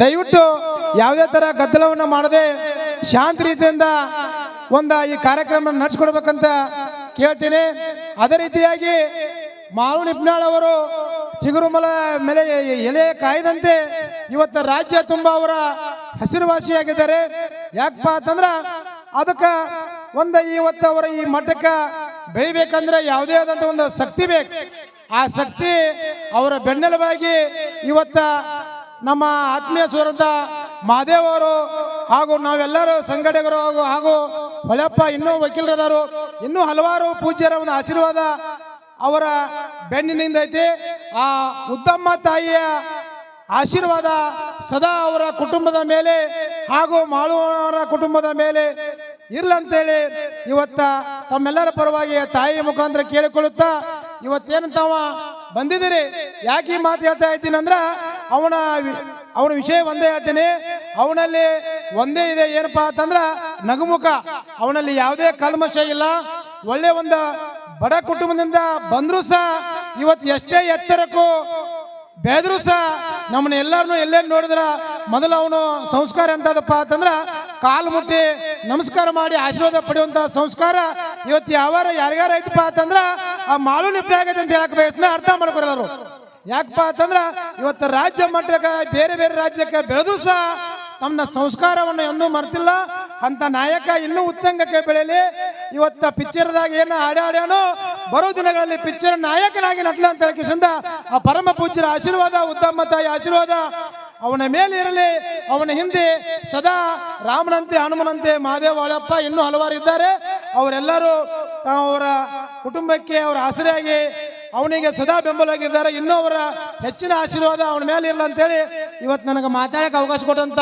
ದಯವಿಟ್ಟು ಯಾವುದೇ ತರ ಗದ್ದಲವನ್ನು ಮಾಡದೆ ಶಾಂತ ರೀತಿಯಿಂದ ಒಂದು ಈ ಕಾರ್ಯಕ್ರಮ ನಡೆಸ್ಕೊಡ್ಬೇಕಂತ ಕೇಳ್ತೀನಿ. ಅದೇ ರೀತಿಯಾಗಿ ಮಾಲು ನಿಪ್ನಾಳ್ ಅವರು ಚಿಗುರುಮಲ ಮೇಲೆ ಎಲೆ ಕಾಯ್ದಂತೆ ಇವತ್ತು ರಾಜ್ಯ ತುಂಬ ಅವರ ಹಸಿರುವಾಸಿಯಾಗಿದ್ದಾರೆ. ಯಾಕಪ್ಪ ಅಂತಂದ್ರ ಅದಕ್ಕೆ ಒಂದು ಇವತ್ತು ಅವರ ಈ ಮಟ್ಟಕ್ಕೆ ಬೆಳಿಬೇಕಂದ್ರೆ ಯಾವುದೇ ಆದಂಥ ಒಂದು ಶಕ್ತಿ ಬೇಕು. ಆ ಶಕ್ತಿ ಅವರ ಬೆನ್ನೆಲುಬಾಗಿ ಇವತ್ತ ನಮ್ಮ ಆತ್ಮೀಯ ಸ್ವರದ ಮಾದೇವರು ಹಾಗೂ ನಾವೆಲ್ಲರೂ ಸಂಘಟಕರು ಹಾಗೂ ಹಾಗೂ ಹೊಳೆಪ್ಪ ಇನ್ನೂ ವಕೀಲರದಾರು ಇನ್ನೂ ಹಲವಾರು ಪೂಜ್ಯರ ಒಂದು ಆಶೀರ್ವಾದ ಅವರ ಬೆನ್ನಿನಿಂದ ಐತಿ. ಆ ಉದ್ದಮ್ಮ ತಾಯಿಯ ಆಶೀರ್ವಾದ ಸದಾ ಅವರ ಕುಟುಂಬದ ಮೇಲೆ ಹಾಗೂ ಮಾಳುವವರ ಕುಟುಂಬದ ಮೇಲೆ ಇರ್ಲಂತೇಳಿ ಇವತ್ತ ತಮ್ಮೆಲ್ಲರ ಪರವಾಗಿ ತಾಯಿಯ ಮುಖಾಂತರ ಕೇಳಿಕೊಳ್ಳುತ್ತಾ ಇವತ್ತೇನಂತಾವ ಬಂದಿದ್ದೀರಿ? ಯಾಕೆ ಈ ಮಾತು ಹೇಳ್ತಾ ಇದ್ದೀನಿ ಅಂದ್ರ ಅವನ ಅವನ ವಿಷಯ ಒಂದೇ ಹೇಳ್ತೀನಿ. ಅವನಲ್ಲಿ ಒಂದೇ ಇದೆ ಏನಪ್ಪಾ ಅಂತಂದ್ರ ನಗುಮುಖ. ಅವನಲ್ಲಿ ಯಾವುದೇ ಕಲ್ಮಶ ಇಲ್ಲ. ಒಳ್ಳೆ ಒಂದು ಬಡ ಕುಟುಂಬದಿಂದ ಬಂದರೂ ಸಹ ಇವತ್ತು ಎಷ್ಟೇ ಎತ್ತರಕ್ಕೂ ಬೆಳೆದ್ರು ಸಹ ನಮ್ಮನ್ನ ಎಲ್ಲರನ್ನು ಎಲ್ಲೇ ನೋಡಿದ್ರ ಮೊದಲು ಅವನು ಸಂಸ್ಕಾರ ಎಂತದಪ್ಪ ಅಂತಂದ್ರ ಕಾಲು ಮುಟ್ಟಿ ನಮಸ್ಕಾರ ಮಾಡಿ ಆಶೀರ್ವಾದ ಪಡೆಯುವಂತ ಸಂಸ್ಕಾರ ಇವತ್ತು ಯಾವಾರ ಯಾರಿಗಾರ ಐತಪ್ಪ ಅಂತಂದ್ರ ಆ ಮಾಳು ನಿಪ್ಪ ಆಗೈತೆ ಅಂತ ಹೇಳಕ್ ಬಯಸ್ನ ಅರ್ಥ ಮಾಡ್ಕೊರಲ್ಲರು ಯಾಕಪ್ಪ ಅಂತಂದ್ರ ಇವತ್ತು ರಾಜ್ಯ ಮಟ್ಟಕ್ಕೆ ಬೇರೆ ಬೇರೆ ರಾಜ್ಯಕ್ಕೆ ಬೆಳೆದ್ರು ಸಹ ತಮ್ಮ ಸಂಸ್ಕಾರವನ್ನು ಎಂದೂ ಮರ್ತಿಲ್ಲ. ಅಂತ ನಾಯಕ ಇನ್ನೂ ಉತ್ತಂಗಕ್ಕೆ ಬೆಳೆಯಲಿ. ಇವತ್ತ ಪಿಕ್ಚರ್ದಾಗ ಏನು ಆಡ್ಯಾಡ್ಯಾನೋ ಬರೋ ದಿನಗಳಲ್ಲಿ ಪಿಕ್ಚರ್ ನಾಯಕನಾಗಿ ನಟ್ಲ ಅಂತ ಹೇಳಕಿಸಿಂದ ಆ ಪರಮ ಪೂಜ್ಯರ ಆಶೀರ್ವಾದ, ಉತ್ತಮ ತಾಯಿ ಆಶೀರ್ವಾದ ಅವನ ಮೇಲೆ ಇರಲಿ. ಅವನ ಹಿಂದೆ ಸದಾ ರಾಮನಂತೆ, ಹನುಮನಂತೆ, ಮಹಾದೇವ ಅಳಪ್ಪ ಇನ್ನೂ ಹಲವಾರು ಇದ್ದಾರೆ. ಅವರೆಲ್ಲರೂ ಅವರ ಕುಟುಂಬಕ್ಕೆ, ಅವರ ಆಸರೆಯಾಗಿ ಅವನಿಗೆ ಸದಾ ಬೆಂಬಲವಾಗಿದ್ದಾರೆ. ಇನ್ನೂ ಅವರ ಹೆಚ್ಚಿನ ಆಶೀರ್ವಾದ ಅವನ ಮೇಲೆ ಇರಲ್ಲ ಅಂತೇಳಿ ಇವತ್ತು ನನಗೆ ಮಾತಾಡಕ್ಕೆ ಅವಕಾಶ ಕೊಟ್ಟಂತ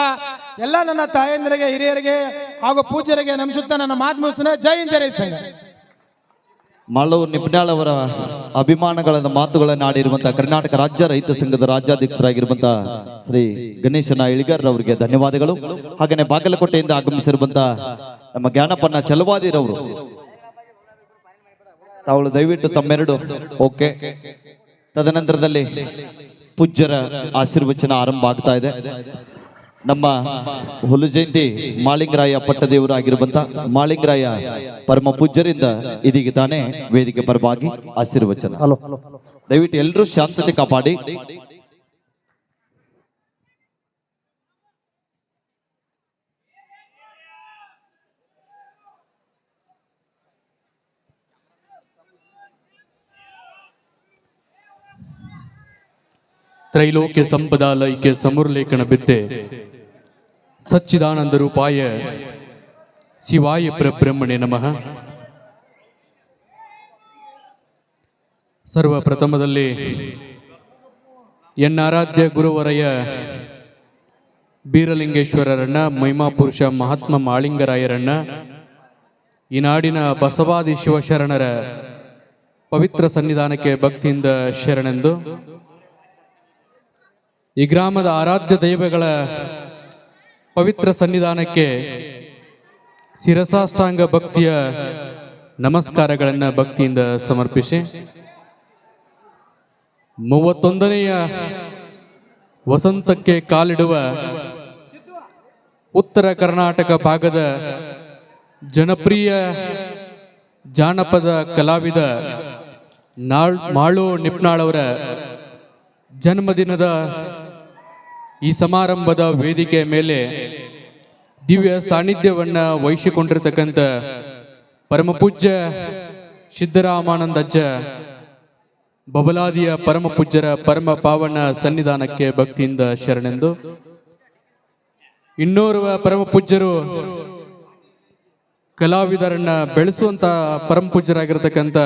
ಎಲ್ಲ ನನ್ನ ತಾಯಂದಿರಿಗೆ, ಹಿರಿಯರಿಗೆ ಹಾಗೂ ಪೂಜ್ಯರಿಗೆ ನಮಿಸುತ್ತಾ ನನ್ನ ಮಾತು ಮುಗಿಸ್ತೇನೆ. ಜೈ ಹಿಂದ್ ರೈತ ಸಂಘ. ಮಾಳು ನಿಪ್ನಾಳ್ ಅವರ ಅಭಿಮಾನಗಳ ಮಾತುಗಳನ್ನು ಆಡಿರುವಂತಹ ಕರ್ನಾಟಕ ರಾಜ್ಯ ರೈತ ಸಂಘದ ರಾಜ್ಯಾಧ್ಯಕ್ಷರಾಗಿರುವಂತಹ ಶ್ರೀ ಗಣೇಶನ ಇಳಿಗರ್ ಅವರಿಗೆ ಧನ್ಯವಾದಗಳು. ಹಾಗೆಯೇ ಬಾಗಲಕೋಟೆಯಿಂದ ಆಗಮಿಸಿರುವಂತಹ ನಮ್ಮ ಜ್ಞಾನಪನ್ನ ಚಲವಾದಿರವರು ತಾವು ದಯವಿಟ್ಟು ತಮ್ಮೆರಡು ಓಕೆ? ತದನಂತರದಲ್ಲಿ ಪೂಜ್ಯರ ಆಶೀರ್ವಚನ ಆರಂಭ ಆಗ್ತಾ ಇದೆ. ನಮ್ಮ ಹುಲು ಜಯಂತಿ ಮಾಳಿಂಗರಾಯ ಪಟ್ಟದೇವರು ಆಗಿರುವಂತ ಮಾಳಿಂಗರಾಯ ಪರಮ ಪೂಜ್ಯರಿಂದ ಇದೀಗ ತಾನೇ ವೇದಿಕೆ ಪರವಾಗಿ ಆಶೀರ್ವಚನ. ದಯವಿಟ್ಟು ಎಲ್ಲರೂ ಶಾಂತತೆ ಕಾಪಾಡಿ. ತ್ರೈಲೋಕ್ಯ ಸಂಪದ ಲೈಕ್ಯ ಸಮುರ್ಲೇಖನ ಬಿತ್ತೆ. ಸಚ್ಚಿದಾನಂದ ರೂಪಾಯ ಶಿವಾಯ ಪರಬ್ರಹ್ಮಣೆ ನಮಃ. ಸರ್ವಪ್ರಥಮದಲ್ಲಿ ಎನ್ನಾರಾಧ್ಯ ಗುರುವರಯ ಬೀರಲಿಂಗೇಶ್ವರರನ್ನ ಮಹಿಮಾ ಪುರುಷ ಮಹಾತ್ಮ ಮಾಳಿಂಗರಾಯರನ್ನ ಈ ನಾಡಿನ ಬಸವಾದಿ ಶಿವಶರಣರ ಪವಿತ್ರ ಸನ್ನಿಧಾನಕ್ಕೆ ಭಕ್ತಿಯಿಂದ ಶರಣೆಂದು ಈ ಗ್ರಾಮದ ಆರಾಧ್ಯ ದೈವಗಳ ಪವಿತ್ರ ಸನ್ನಿಧಾನಕ್ಕೆ ಶಿರಸಾಷ್ಟಾಂಗ ಭಕ್ತಿಯ ನಮಸ್ಕಾರಗಳನ್ನು ಭಕ್ತಿಯಿಂದ ಸಮರ್ಪಿಸಿ, ಮೂವತ್ತೊಂದನೆಯ ವಸಂತಕ್ಕೆ ಕಾಲಿಡುವ ಉತ್ತರ ಕರ್ನಾಟಕ ಭಾಗದ ಜನಪ್ರಿಯ ಜಾನಪದ ಕಲಾವಿದ ನಾಳ್ ಮಾಳು ನಿಪ್ನಾಳವರ ಜನ್ಮದಿನದ ಈ ಸಮಾರಂಭದ ವೇದಿಕೆ ಮೇಲೆ ದಿವ್ಯ ಸಾನ್ನಿಧ್ಯವನ್ನ ವಹಿಸಿಕೊಂಡಿರ್ತಕ್ಕಂಥ ಪರಮಪೂಜ್ಯ ಸಿದ್ದರಾಮಾನಂದಜ್ಜ, ಬಬಲಾದಿಯ ಪರಮ ಪೂಜ್ಯರ ಪರಮ ಪಾವನ ಸನ್ನಿಧಾನಕ್ಕೆ ಭಕ್ತಿಯಿಂದ ಶರಣೆಂದು ಇನ್ನೋರ್ವ ಪರಮ ಪೂಜ್ಯರು ಕಲಾವಿದರನ್ನ ಬೆಳೆಸುವಂತ ಪರಮ ಪೂಜ್ಯರಾಗಿರ್ತಕ್ಕಂಥ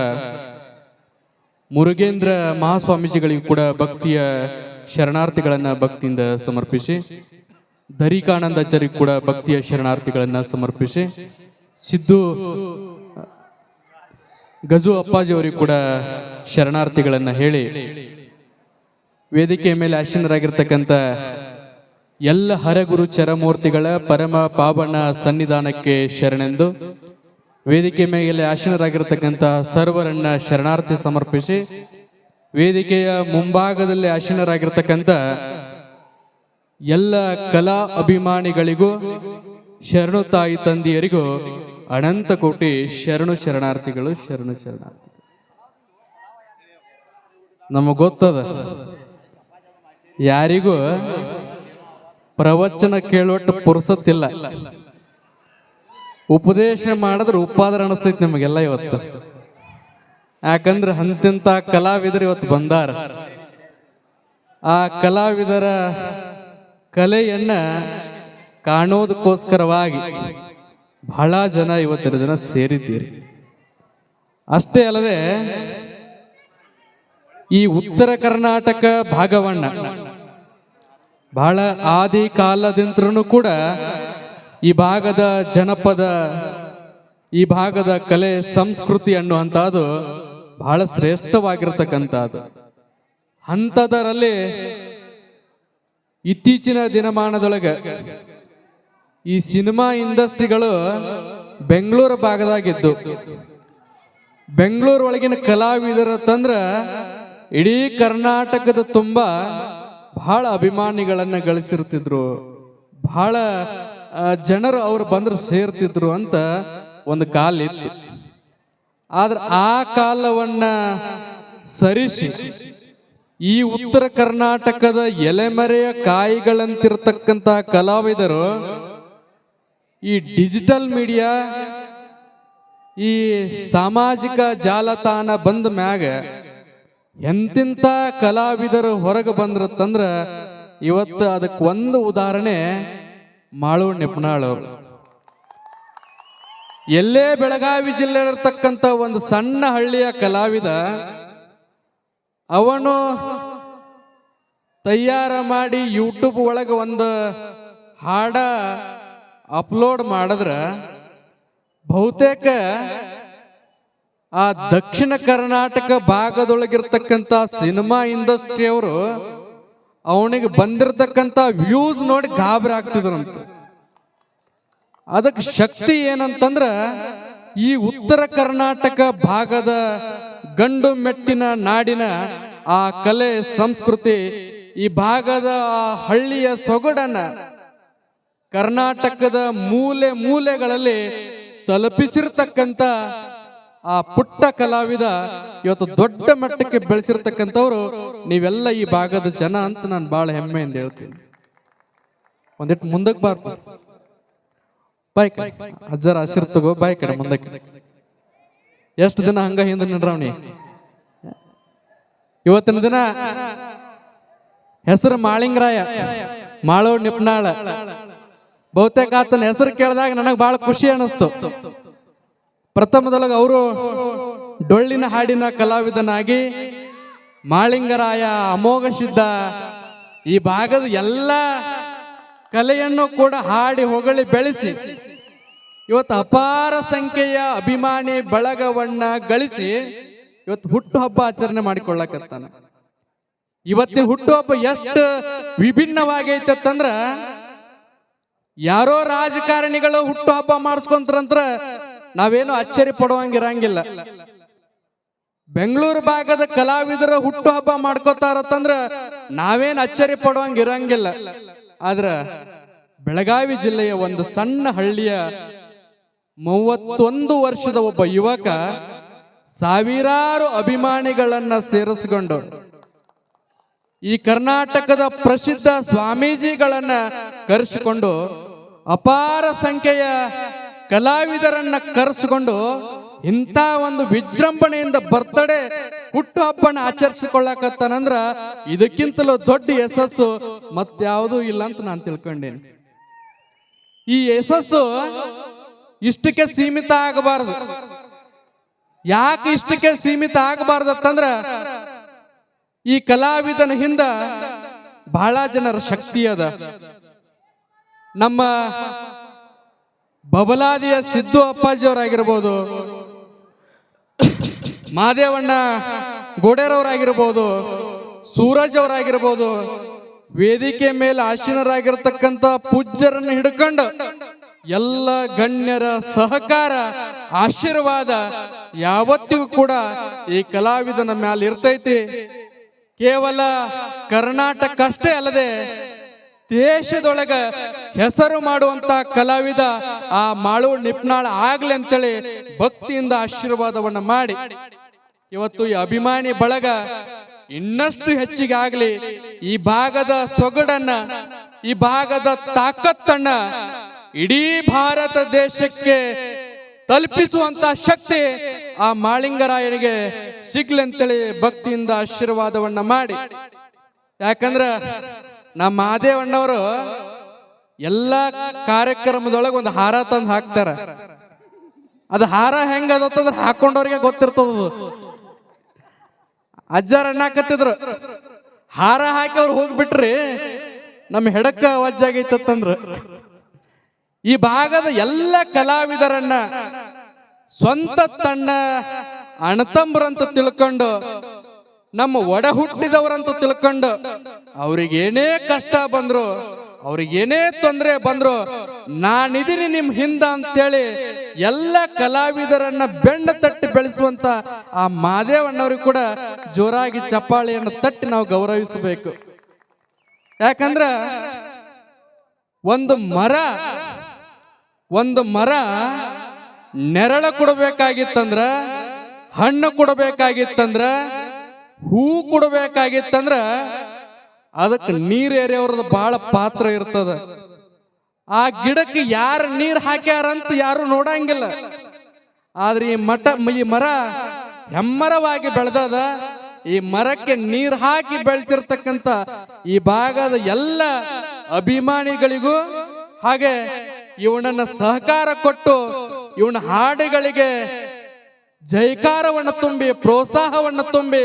ಮುರುಗೇಂದ್ರ ಮಹಾಸ್ವಾಮೀಜಿಗಳಿಗೂ ಕೂಡ ಭಕ್ತಿಯ ಶರಣಾರ್ಥಿಗಳನ್ನ ಭಕ್ತಿಯಿಂದ ಸಮರ್ಪಿಸಿ. ದರಿಕಾನಂದಾಚಾರ್ಯರಿಗೆ ಕೂಡ ಭಕ್ತಿಯ ಶರಣಾರ್ಥಿಗಳನ್ನ ಸಮರ್ಪಿಸಿ. ಸಿದ್ದು, ಗಜು ಅಪ್ಪಾಜಿಯವರಿಗೆ ಕೂಡ ಶರಣಾರ್ಥಿಗಳನ್ನ ಹೇಳಿ ವೇದಿಕೆಯ ಮೇಲೆ ಆಶೀನರಾಗಿರ್ತಕ್ಕಂಥ ಎಲ್ಲ ಹರಗುರು ಚರಮೂರ್ತಿಗಳ ಪರಮ ಪಾವನ ಸನ್ನಿಧಾನಕ್ಕೆ ಶರಣೆಂದು ವೇದಿಕೆ ಮೇಲೆ ಆಶೀನರಾಗಿರ್ತಕ್ಕಂಥ ಸರ್ವರನ್ನ ಶರಣಾರ್ಥಿ ಸಮರ್ಪಿಸಿ. ವೇದಿಕೆಯ ಮುಂಭಾಗದಲ್ಲಿ ಆಸೀನರಾಗಿರ್ತಕ್ಕಂಥ ಎಲ್ಲ ಕಲಾ ಅಭಿಮಾನಿಗಳಿಗೂ ಶರಣು ತಾಯಿ ತಂದೆಯರಿಗೂ ಅನಂತ ಕೋಟಿ ಶರಣು ಶರಣಾರ್ಥಿಗಳು, ಶರಣು ಶರಣಾರ್ಥಿ. ನಮಗೆ ಗೊತ್ತದ? ಯಾರಿಗೂ ಪ್ರವಚನ ಕೇಳುವಟ್ಟು ಪುರುಸತ್ತಿಲ್ಲ ಉಪದೇಶ ಮಾಡಿದ್ರೆ ಉಪಾದ್ರ ಅನಿಸ್ತೈತಿ ನಮಗೆಲ್ಲ ಇವತ್ತು. ಯಾಕಂದ್ರೆ ಅಂತಿಂತ ಕಲಾವಿದರು ಇವತ್ತು ಬಂದಾರ. ಆ ಕಲಾವಿದರ ಕಲೆಯನ್ನ ಕಾಣೋದಕ್ಕೋಸ್ಕರವಾಗಿ ಬಹಳ ಜನ ಇವತ್ತಿನ ದಿನ ಸೇರಿದ್ದೀರಿ. ಅಷ್ಟೇ ಅಲ್ಲದೆ ಈ ಉತ್ತರ ಕರ್ನಾಟಕ ಭಾಗವನ್ನ ಬಹಳ ಆದಿ ಕಾಲದಿಂತ್ರನು ಕೂಡ ಈ ಭಾಗದ ಜನಪದ, ಈ ಭಾಗದ ಕಲೆ, ಸಂಸ್ಕೃತಿ ಅನ್ನುವಂಥದ್ದು ಬಹಳ ಶ್ರೇಷ್ಠವಾಗಿರ್ತಕ್ಕಂಥದ್ದು. ಅಂಥದರಲ್ಲಿ ಇತ್ತೀಚಿನ ದಿನಮಾನದೊಳಗೆ ಈ ಸಿನಿಮಾ ಇಂಡಸ್ಟ್ರಿಗಳು ಬೆಂಗಳೂರು ಭಾಗದಾಗಿದ್ದು. ಬೆಂಗಳೂರು ಒಳಗಿನ ಕಲಾವಿದರ ತಂದ್ರ ಇಡೀ ಕರ್ನಾಟಕದ ತುಂಬ ಬಹಳ ಅಭಿಮಾನಿಗಳನ್ನ ಗಳಿಸಿರ್ತಿದ್ರು. ಬಹಳ ಜನರು ಅವ್ರು ಬಂದ್ರೆ ಸೇರ್ತಿದ್ರು ಅಂತ ಒಂದು ಕಾಲ ಇತ್ತು. ಆದ್ರೆ ಆ ಕಾಲವನ್ನ ಸರಿಸಿ, ಈ ಉತ್ತರ ಕರ್ನಾಟಕದ ಎಲೆಮರೆಯ ಕಾಯಿಗಳಂತಿರ್ತಕ್ಕಂಥ ಕಲಾವಿದರು, ಈ ಡಿಜಿಟಲ್ ಮೀಡಿಯಾ, ಈ ಸಾಮಾಜಿಕ ಜಾಲತಾಣ ಬಂದ ಮ್ಯಾಗ ಎಂತಿಂತ ಕಲಾವಿದರು ಹೊರಗೆ ಬಂದ್ರತ್ತಂದ್ರ ಇವತ್ತು ಅದಕ್ಕೆ ಒಂದು ಉದಾಹರಣೆ ಮಾಳು ನಿಪ್ನಾಳು. ಎಲ್ಲೇ ಬೆಳಗಾವಿ ಜಿಲ್ಲೆಯಲ್ಲಿರ್ತಕ್ಕಂಥ ಒಂದು ಸಣ್ಣ ಹಳ್ಳಿಯ ಕಲಾವಿದ, ಅವನು ತಯಾರ ಮಾಡಿ ಯೂಟ್ಯೂಬ್ ಒಳಗೆ ಒಂದು ಹಾಡ ಅಪ್ಲೋಡ್ ಮಾಡಿದ್ರೆ, ಬಹುತೇಕ ಆ ದಕ್ಷಿಣ ಕರ್ನಾಟಕ ಭಾಗದೊಳಗಿರ್ತಕ್ಕಂಥ ಸಿನಿಮಾ ಇಂಡಸ್ಟ್ರಿಯವರು ಅವನಿಗೆ ಬಂದಿರತಕ್ಕಂಥ ವ್ಯೂಸ್ ನೋಡಿ ಗಾಬರಿ ಅದಕ್ಕೆ ಶಕ್ತಿ ಏನಂತಂದ್ರ ಈ ಉತ್ತರ ಕರ್ನಾಟಕ ಭಾಗದ ಗಂಡು ಮೆಟ್ಟಿನ ನಾಡಿನ ಆ ಕಲೆ ಸಂಸ್ಕೃತಿ ಈ ಭಾಗದ ಆ ಹಳ್ಳಿಯ ಸೊಗಡನ್ನ ಕರ್ನಾಟಕದ ಮೂಲೆ ಮೂಲೆಗಳಲ್ಲಿ ತಲುಪಿಸಿರ್ತಕ್ಕಂಥ ಆ ಪುಟ್ಟ ಕಲಾವಿದ ಇವತ್ತು ದೊಡ್ಡ ಮಟ್ಟಕ್ಕೆ ಬೆಳೆಸಿರ್ತಕ್ಕಂಥವ್ರು ನೀವೆಲ್ಲ ಈ ಭಾಗದ ಜನ ಅಂತ ನಾನು ಬಹಳ ಹೆಮ್ಮೆಯಿಂದ ಹೇಳ್ತೀನಿ. ಒಂದಿಟ್ಟು ಮುಂದಕ್ಕೆ ಬಾರ್ಪ. ಬಾಯ್ ಅಜ್ಜರ ಹಸಿರು ತಗೋ ಬಾಯ್ ಕಡೆ ಮುಂದಕ್ಕೆ. ಎಷ್ಟು ದಿನ ಹಂಗ ಹಿಂದೆ ನಿಡ್ರವ್ನಿ ಇವತ್ತಿನ ದಿನ ಹೆಸರು ಮಾಳಿಂಗರಾಯ ಮಾಳೋ ನಿಪ್ನಾಳ. ಬಹುತೇಕ ಆತನ ಹೆಸರು ಕೇಳಿದಾಗ ನನಗೆ ಬಹಳ ಖುಷಿ ಅನಿಸ್ತು ಪ್ರಥಮದೊಳಗೆ ಅವರು ಡೊಳ್ಳಿನ ಹಾಡಿನ ಕಲಾವಿದನಾಗಿ ಮಾಳಿಂಗರಾಯ ಅಮೋಘ ಸಿದ್ಧ ಈ ಭಾಗದ ಎಲ್ಲ ಕಲೆಯನ್ನು ಕೂಡ ಹಾಡಿ ಹೊಗಳಿ ಬೆಳೆಸಿ, ಇವತ್ತು ಅಪಾರ ಸಂಖ್ಯೆಯ ಅಭಿಮಾನಿ ಬಳಗವನ್ನ ಗಳಿಸಿ ಇವತ್ತು ಹುಟ್ಟು ಹಬ್ಬ ಆಚರಣೆ ಮಾಡಿಕೊಳ್ಳಕತ್ತಾನೆ. ಇವತ್ತಿನ ಹುಟ್ಟುಹಬ್ಬ ಎಷ್ಟು ವಿಭಿನ್ನವಾಗೈತಂದ್ರ, ಯಾರೋ ರಾಜಕಾರಣಿಗಳು ಹುಟ್ಟು ಹಬ್ಬ ಮಾಡಿಸ್ಕೊಂತರಂತ್ರ ನಾವೇನು ಅಚ್ಚರಿ ಪಡುವಂಗಿರಂಗಿಲ್ಲ. ಬೆಂಗಳೂರು ಭಾಗದ ಕಲಾವಿದರ ಹುಟ್ಟುಹಬ್ಬ ಮಾಡ್ಕೋತಾರತ್ತಂದ್ರ ನಾವೇನು ಅಚ್ಚರಿ ಪಡುವಂಗ ಇರಂಗಿಲ್ಲ ಆದ್ರ ಬೆಳಗಾವಿ ಜಿಲ್ಲೆಯ ಒಂದು ಸಣ್ಣ ಹಳ್ಳಿಯ ಮೂವತ್ತೊಂದು ವರ್ಷದ ಒಬ್ಬ ಯುವಕ ಸಾವಿರಾರು ಅಭಿಮಾನಿಗಳನ್ನ ಸೇರಿಸಿಕೊಂಡು ಈ ಕರ್ನಾಟಕದ ಪ್ರಸಿದ್ಧ ಸ್ವಾಮೀಜಿಗಳನ್ನ ಕರೆಸಿಕೊಂಡು ಅಪಾರ ಸಂಖ್ಯೆಯ ಕಲಾವಿದರನ್ನ ಕರೆಸಿಕೊಂಡು ಇಂಥ ಒಂದು ವಿಜೃಂಭಣೆಯಿಂದ ಬರ್ತಡೆ ಹುಟ್ಟು ಹಬ್ಬನ ಆಚರಿಸಿಕೊಳ್ಳಕತ್ತಾನಂದ್ರ ಇದಕ್ಕಿಂತಲೂ ದೊಡ್ಡ ಯಶಸ್ಸು ಮತ್ತಾವುದೂ ಇಲ್ಲ ಅಂತ ನಾನು ತಿಳ್ಕೊಂಡೇನೆ. ಈ ಯಶಸ್ಸು ಇಷ್ಟಕ್ಕೆ ಸೀಮಿತ ಆಗಬಾರದು. ಯಾಕೆ ಇಷ್ಟಕ್ಕೆ ಸೀಮಿತ ಆಗಬಾರ್ದತ್ತಂದ್ರ ಈ ಕಲಾವಿದನ ಹಿಂದ ಬಹಳ ಜನರ ಶಕ್ತಿ ಅದ. ನಮ್ಮ ಬಬಲಾದಿಯ ಸಿದ್ದು ಅಪ್ಪಾಜಿ ಮಾದೇವಣ್ಣ ಗೋಡೆರವರಾಗಿರ್ಬೋದು ಸೂರಜ್ ಅವರಾಗಿರ್ಬೋದು, ವೇದಿಕೆ ಮೇಲೆ ಆಸೀನರಾಗಿರ್ತಕ್ಕಂಥ ಪೂಜ್ಯರನ್ನು ಹಿಡ್ಕೊಂಡು ಎಲ್ಲ ಗಣ್ಯರ ಸಹಕಾರ, ಆಶೀರ್ವಾದ ಯಾವತ್ತಿಗೂ ಕೂಡ ಈ ಕಲಾವಿದನ ಮ್ಯಾಲ ಇರ್ತೈತಿ ಕೇವಲ ಕರ್ನಾಟಕ ಅಷ್ಟೇ ಅಲ್ಲದೆ ದೇಶದೊಳಗ ಹೆಸರು ಮಾಡುವಂತ ಕಲಾವಿದ ಆ ಮಾಳು ನಿಪ್ನಾಳ ಆಗ್ಲಿ ಅಂತೇಳಿ ಭಕ್ತಿಯಿಂದ ಆಶೀರ್ವಾದವನ್ನ ಮಾಡಿ. ಇವತ್ತು ಈ ಅಭಿಮಾನಿ ಬಳಗ ಇನ್ನಷ್ಟು ಹೆಚ್ಚಿಗೆ ಆಗ್ಲಿ ಈ ಭಾಗದ ಸೊಗಡನ್ನ, ಈ ಭಾಗದ ತಾಕತ್ತನ್ನ ಇಡೀ ಭಾರತ ದೇಶಕ್ಕೆ ತಲುಪಿಸುವಂತ ಶಕ್ತಿ ಆ ಮಾಳಿಂಗರಾಯನಿಗೆ ಸಿಗ್ಲಿ ಅಂತೇಳಿ ಭಕ್ತಿಯಿಂದ ಆಶೀರ್ವಾದವನ್ನ ಮಾಡಿ. ಯಾಕಂದ್ರ ನಮ್ಮ ಮಾದೇವಣ್ಣವರು ಎಲ್ಲ ಕಾರ್ಯಕ್ರಮದೊಳಗೆ ಒಂದು ಹಾರ ತಂದು ಹಾಕ್ತಾರ. ಅದು ಹಾರ ಹೆಂಗ ಅದತ್ತಂದ್ರ ಹಾಕೊಂಡವ್ರಿಗೆ ಗೊತ್ತಿರ್ತದ ಅಜ್ಜಾರ ಅಣ್ಣಾಕತ್ತಿದ್ರು ಹಾರ ಹಾಕಿ ಅವ್ರು ಹೋಗ್ಬಿಟ್ರಿ, ನಮ್ಮ ಹೆಡಕ್ಕ ವಜ್ಜಾಗೈತಂದ್ರ ಈ ಭಾಗದ ಎಲ್ಲ ಕಲಾವಿದರನ್ನ ಸ್ವಂತ ತನ್ನ ಅಣತಂಬ್ರಂತ ತಿಳ್ಕೊಂಡು ನಮ್ಮ ಒಡ ಹುಟ್ಟಿದವರಂತ ತಿಳ್ಕೊಂಡು ಅವ್ರಿಗೇನೇ ಕಷ್ಟ ಬಂದ್ರು, ಅವ್ರಿಗೇನೇ ತೊಂದರೆ ಬಂದ್ರು ನಾನಿದ್ದೀನಿ ನಿಮ್ ಹಿಂದ ಅಂತೇಳಿ ಎಲ್ಲ ಕಲಾವಿದರನ್ನ ಬೆಣ್ಣ ತಟ್ಟಿ ಬೆಳೆಸುವಂತ ಆ ಮಾದೇವಣ್ಣವ್ರಿಗೆ ಕೂಡ ಜೋರಾಗಿ ಚಪ್ಪಾಳಿಯನ್ನು ತಟ್ಟಿ ನಾವು ಗೌರವಿಸಬೇಕು. ಯಾಕಂದ್ರ ಒಂದು ಮರ ಒಂದು ಮರ ನೆರಳ ಕೊಡಬೇಕಾಗಿತ್ತಂದ್ರ, ಹಣ್ಣು ಕೊಡಬೇಕಾಗಿತ್ತಂದ್ರ ಹೂ ಕೊಡಬೇಕಾಗಿತ್ತಂದ್ರ ಅದಕ್ಕೆ ನೀರ್ ಏರಿಯವ್ರದ್ದು ಬಹಳ ಪಾತ್ರ ಇರ್ತದ. ಆ ಗಿಡಕ್ಕೆ ಯಾರು ನೀರ್ ಹಾಕ್ಯಾರಂತ ಯಾರು ನೋಡಂಗಿಲ್ಲ. ಆದ್ರೆ ಈ ಮಠ, ಈ ಮರ ಹೆಮ್ಮರವಾಗಿ ಬೆಳೆದದ. ಈ ಮರಕ್ಕೆ ನೀರ್ ಹಾಕಿ ಬೆಳೆಸಿರ್ತಕ್ಕಂತ ಈ ಭಾಗದ ಎಲ್ಲ ಅಭಿಮಾನಿಗಳಿಗೂ ಹಾಗೆ ಇವನನ್ನ ಸಹಕಾರ ಕೊಟ್ಟು ಇವನ ಹಾಡುಗಳಿಗೆ ಜೈಕಾರವನ್ನು ತುಂಬಿ, ಪ್ರೋತ್ಸಾಹವನ್ನು ತುಂಬಿ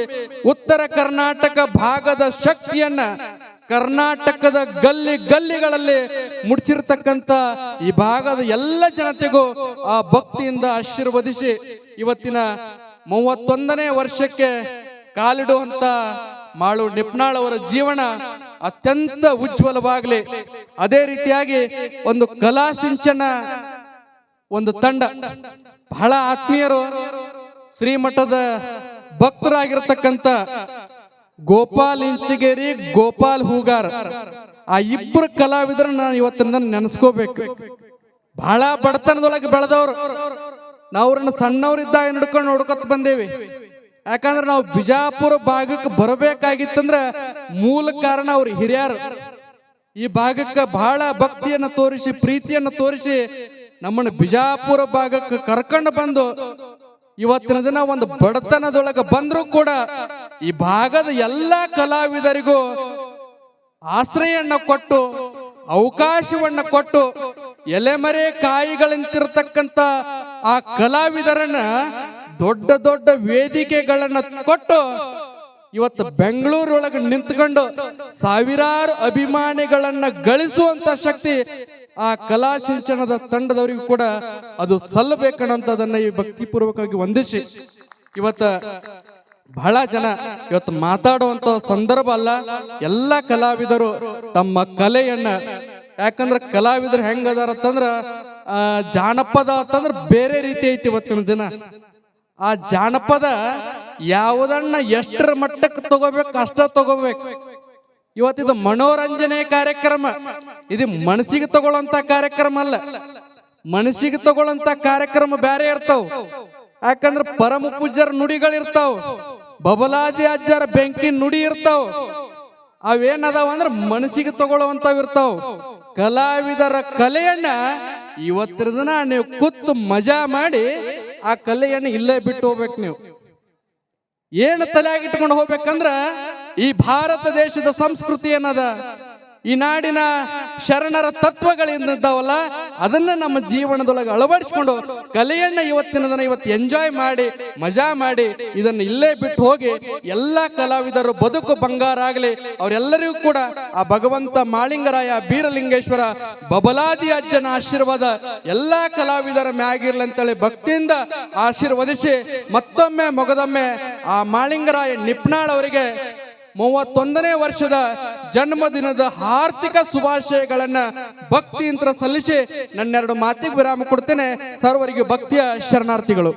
ಉತ್ತರ ಕರ್ನಾಟಕ ಭಾಗದ ಶಕ್ತಿಯನ್ನ ಕರ್ನಾಟಕದ ಗಲ್ಲಿ ಗಲ್ಲಿಗಳಲ್ಲಿ ಮುಡ್ಚಿರ್ತಕ್ಕಂತ ಈ ಭಾಗದ ಎಲ್ಲ ಜನತೆಗೂ ಆ ಭಕ್ತಿಯಿಂದ ಆಶೀರ್ವದಿಸಿ ಇವತ್ತಿನ ಮೂವತ್ತೊಂದನೇ ವರ್ಷಕ್ಕೆ ಕಾಲಿಡುವಂತ ಮಾಳು ನಿಪ್ನಾಳವರ ಜೀವನ ಅತ್ಯಂತ ಉಜ್ವಲವಾಗಲಿ. ಅದೇ ರೀತಿಯಾಗಿ ಒಂದು ಕಲಾ ಸಿಂಚನ, ಒಂದು ತಂಡ. ಬಹಳ ಆತ್ಮೀಯರು ಶ್ರೀಮಠದ ಭಕ್ತರಾಗಿರ್ತಕ್ಕಂಥ ಗೋಪಾಲ್ ಇಂಚಗೇರಿ, ಗೋಪಾಲ್ ಹೂಗಾರ್. ಆ ಇಬ್ಬರು ಕಲಾವಿದರ ನಾನು ಇವತ್ತಿನ ನೆನೆಸ್ಕೋಬೇಕು. ಬಹಳ ಬಡತನದೊಳಗೆ ಬೆಳೆದವರು. ನಾವು ಅವ್ರನ್ನ ಸಣ್ಣವರಿದ್ದಾಗ ನಡ್ಕೊಂಡು ನೋಡ್ಕೊತ ಬಂದೇವಿ. ಯಾಕಂದ್ರೆ ನಾವು ಬಿಜಾಪುರ ಭಾಗಕ್ಕೆ ಬರಬೇಕಾಗಿತ್ತಂದ್ರ ಮೂಲ ಕಾರಣ ಅವ್ರ ಹಿರಿಯರು. ಈ ಭಾಗಕ್ಕೆ ಬಹಳ ಭಕ್ತಿಯನ್ನ ತೋರಿಸಿ, ಪ್ರೀತಿಯನ್ನ ತೋರಿಸಿ ನಮ್ಮನ್ನು ಬಿಜಾಪುರ ಭಾಗಕ್ಕೆ ಕರ್ಕೊಂಡು ಬಂದು ಇವತ್ತಿನ ದಿನ ಒಂದು ಬಡತನದೊಳಗೆ ಬಂದರೂ ಕೂಡ ಈ ಭಾಗದ ಎಲ್ಲ ಕಲಾವಿದರಿಗೂ ಆಶ್ರಯನ್ನ ಕೊಟ್ಟು, ಅವಕಾಶವನ್ನ ಕೊಟ್ಟು, ಎಲೆಮರೆ ಕಾಯಿಗಳಂತಿರ್ತಕ್ಕಂಥ ಆ ಕಲಾವಿದರನ್ನ ದೊಡ್ಡ ದೊಡ್ಡ ವೇದಿಕೆಗಳನ್ನ ಕೊಟ್ಟು ಇವತ್ತು ಬೆಂಗಳೂರೊಳಗೆ ನಿಂತ್ಕೊಂಡು ಸಾವಿರಾರು ಅಭಿಮಾನಿಗಳನ್ನ ಗಳಿಸುವಂತ ಶಕ್ತಿ ಆ ಕಲಾ ಶಿಕ್ಷಣದ ತಂಡದವರಿಗೂ ಕೂಡ ಅದು ಸಲ್ಲಬೇಕನ್ನೋಂಥದ್ದನ್ನ ಈ ಭಕ್ತಿಪೂರ್ವಕವಾಗಿ ವಂದಿಸಿ. ಇವತ್ತ ಬಹಳ ಜನ ಇವತ್ತು ಮಾತಾಡುವಂತ ಸಂದರ್ಭ ಅಲ್ಲ ಎಲ್ಲ ಕಲಾವಿದರು ತಮ್ಮ ಕಲೆಯನ್ನ. ಯಾಕಂದ್ರೆ ಕಲಾವಿದರು ಹೆಂಗದಾರ ಅಂತಂದ್ರ ಆ, ಜಾನಪದ ಅಂತಂದ್ರ ಬೇರೆ ರೀತಿ ಐತಿ ಇವತ್ತಿನ ದಿನ. ಆ ಜಾನಪದ ಯಾವುದನ್ನ ಎಷ್ಟರ ಮಟ್ಟಕ್ಕೆ ತಗೋಬೇಕು ಅಷ್ಟ ತಗೋಬೇಕು. ಇವತ್ತಿದು ಮನೋರಂಜನೆ ಕಾರ್ಯಕ್ರಮ. ಇದು ಮನಸ್ಸಿಗೆ ತಗೊಳ್ಳುವಂತ ಕಾರ್ಯಕ್ರಮ ಅಲ್ಲ. ಮನಸ್ಸಿಗೆ ತಗೊಳ್ಳುವಂತ ಕಾರ್ಯಕ್ರಮ ಬೇರೆ ಇರ್ತಾವ. ಯಾಕಂದ್ರೆ ಪರಮ ಪೂಜ್ಯರ ನುಡಿಗಳಿರ್ತಾವ ಬಬಲಾದಿ ಅಜ್ಜರ ಬೆಂಕಿ ನುಡಿ ಇರ್ತಾವ. ಅವೇನದಾವ ಅಂದ್ರ ಮನಸ್ಸಿಗೆ ತಗೊಳ್ಳುವಂಥವು ಇರ್ತಾವ. ಕಲಾವಿದರ ಕಲೆಯನ್ನ ಇವತ್ತಿನ ನೀವು ಕೂತು ಮಜಾ ಮಾಡಿ ಆ ಕಲೆಯನ್ನು ಇಲ್ಲೇ ಬಿಟ್ಟು ಹೋಗ್ಬೇಕು ನೀವು. ಏನು ತಲೆಯಾಗಿ ಇಟ್ಕೊಂಡು ಹೋಗ್ಬೇಕಂದ್ರ ಈ ಭಾರತ ದೇಶದ ಸಂಸ್ಕೃತಿ ಏನದ? ಈ ನಾಡಿನ ಶರಣರ ತತ್ವಗಳಿದ್ದಾವಲ್ಲ ಅದನ್ನ ನಮ್ಮ ಜೀವನದೊಳಗೆ ಅಳವಡಿಸಿಕೊಂಡು ಕಲೆಯನ್ನ ಇವತ್ತಿನ ದಿನ ಇವತ್ತು ಎಂಜಾಯ್ ಮಾಡಿ, ಮಜಾ ಮಾಡಿ, ಇದನ್ನ ಇಲ್ಲೇ ಬಿಟ್ಟು ಹೋಗಿ ಎಲ್ಲಾ ಕಲಾವಿದರು ಬದುಕು ಬಂಗಾರ ಆಗಲಿ, ಅವರೆಲ್ಲರಿಗೂ ಕೂಡ ಆ ಭಗವಂತ ಮಾಳಿಂಗರಾಯ ಬೀರಲಿಂಗೇಶ್ವರ ಬಬಲಾದಿ ಅಜ್ಜನ ಆಶೀರ್ವಾದ ಎಲ್ಲಾ ಕಲಾವಿದರ ಮ್ಯಾಗಿರ್ಲಿ ಅಂತೇಳಿ ಭಕ್ತಿಯಿಂದ ಆಶೀರ್ವದಿಸಿ ಮತ್ತೊಮ್ಮೆ, ಮೊಗದೊಮ್ಮೆ ಆ ಮಾಳಿಂಗರಾಯ ನಿಪ್ನಾಳ್ ಅವರಿಗೆ ಮೂವತ್ತೊಂದನೇ ವರ್ಷದ ಜನ್ಮದಿನದ ಆರ್ಥಿಕ ಶುಭಾಶಯಗಳನ್ನ ಭಕ್ತಿಯಿಂದ ಸಲ್ಲಿಸಿ ನನ್ನೆರಡು ಮಾತಿಗೆ ವಿರಾಮ ಕೊಡ್ತೇನೆ. ಸರ್ವರಿಗೆ ಭಕ್ತಿಯ ಶರಣಾರ್ಥಿಗಳು.